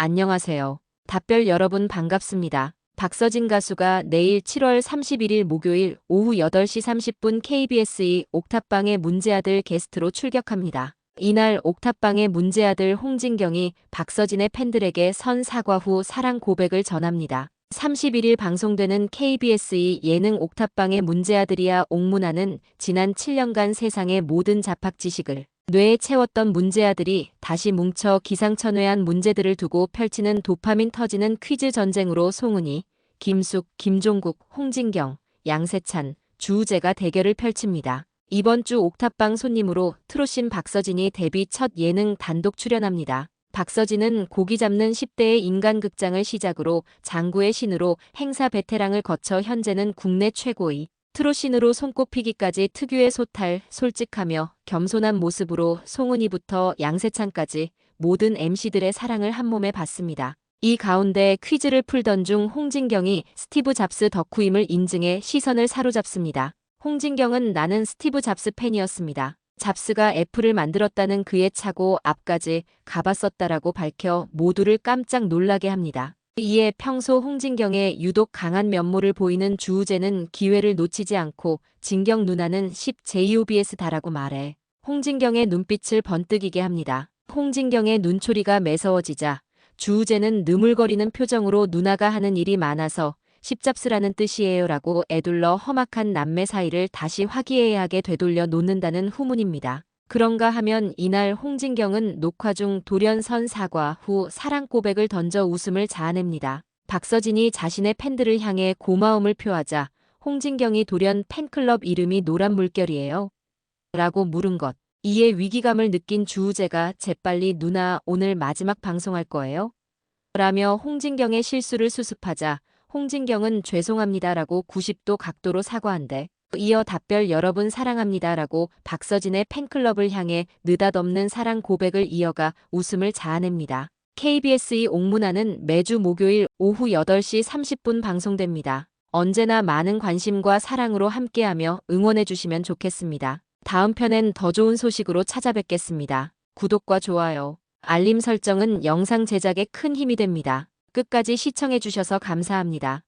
안녕하세요. 답별 여러분 반갑습니다. 박서진 가수가 내일 7월 31일 목요일 오후 8시 30분 KBS2 옥탑방의 문제아들 게스트로 출격합니다. 이날 옥탑방의 문제아들 홍진경이 박서진의 팬들에게 선 사과 후 사랑 고백을 전합니다. 31일 방송되는 KBS2 예능 옥탑방의 문제아들이야 옥문아는 지난 7년간 세상의 모든 잡학 지식을 뇌에 채웠던 문제아들이 다시 뭉쳐 기상천외한 문제들을 두고 펼치는 도파민 터지는 퀴즈 전쟁으로 송은이, 김숙, 김종국, 홍진경, 양세찬, 주우재가 대결을 펼칩니다. 이번 주 옥탑방 손님으로 트로신 박서진이 데뷔 첫 예능 단독 출연합니다. 박서진은 고기 잡는 10대의 인간극장을 시작으로 장구의 신으로 행사 베테랑을 거쳐 현재는 국내 최고의 트로신으로 손꼽히기까지 특유의 소탈, 솔직하며 겸손한 모습으로 송은이부터 양세찬까지 모든 MC들의 사랑을 한몸에 받습니다. 이 가운데 퀴즈를 풀던 중 홍진경이 스티브 잡스 덕후임을 인증해 시선을 사로잡습니다. 홍진경은 나는 스티브 잡스 팬이었습니다. 잡스가 애플을 만들었다는 그의 차고 앞까지 가봤었다라고 밝혀 모두를 깜짝 놀라게 합니다. 이에 평소 홍진경의 유독 강한 면모를 보이는 주우재는 기회를 놓치지 않고 진경 누나는 10 JOBS 다라고 말해 홍진경의 눈빛을 번뜩이게 합니다. 홍진경의 눈초리가 매서워지자 주우재는 느물거리는 표정으로 누나가 하는 일이 많아서 십잡스라는 뜻이에요 라고 애둘러 험악한 남매 사이를 다시 화기애애하게 되돌려 놓는다는 후문입니다. 그런가 하면 이날 홍진경은 녹화 중 돌연선 사과 후 사랑 고백을 던져 웃음을 자아냅니다. 박서진이 자신의 팬들을 향해 고마움을 표하자 홍진경이 돌연 팬클럽 이름이 노란 물결이에요. 라고 물은 것. 이에 위기감을 느낀 주우재가 재빨리 누나 오늘 마지막 방송할 거예요? 라며 홍진경의 실수를 수습하자 홍진경은 죄송합니다라고 90도 각도로 사과한대. 이어 답별 여러분 사랑합니다라고 박서진의 팬클럽을 향해 느닷없는 사랑 고백을 이어가 웃음을 자아냅니다. KBS2 옥문화는 매주 목요일 오후 8시 30분 방송됩니다. 언제나 많은 관심과 사랑으로 함께하며 응원해주시면 좋겠습니다. 다음 편엔 더 좋은 소식으로 찾아뵙겠습니다. 구독과 좋아요, 알림 설정은 영상 제작에 큰 힘이 됩니다. 끝까지 시청해주셔서 감사합니다.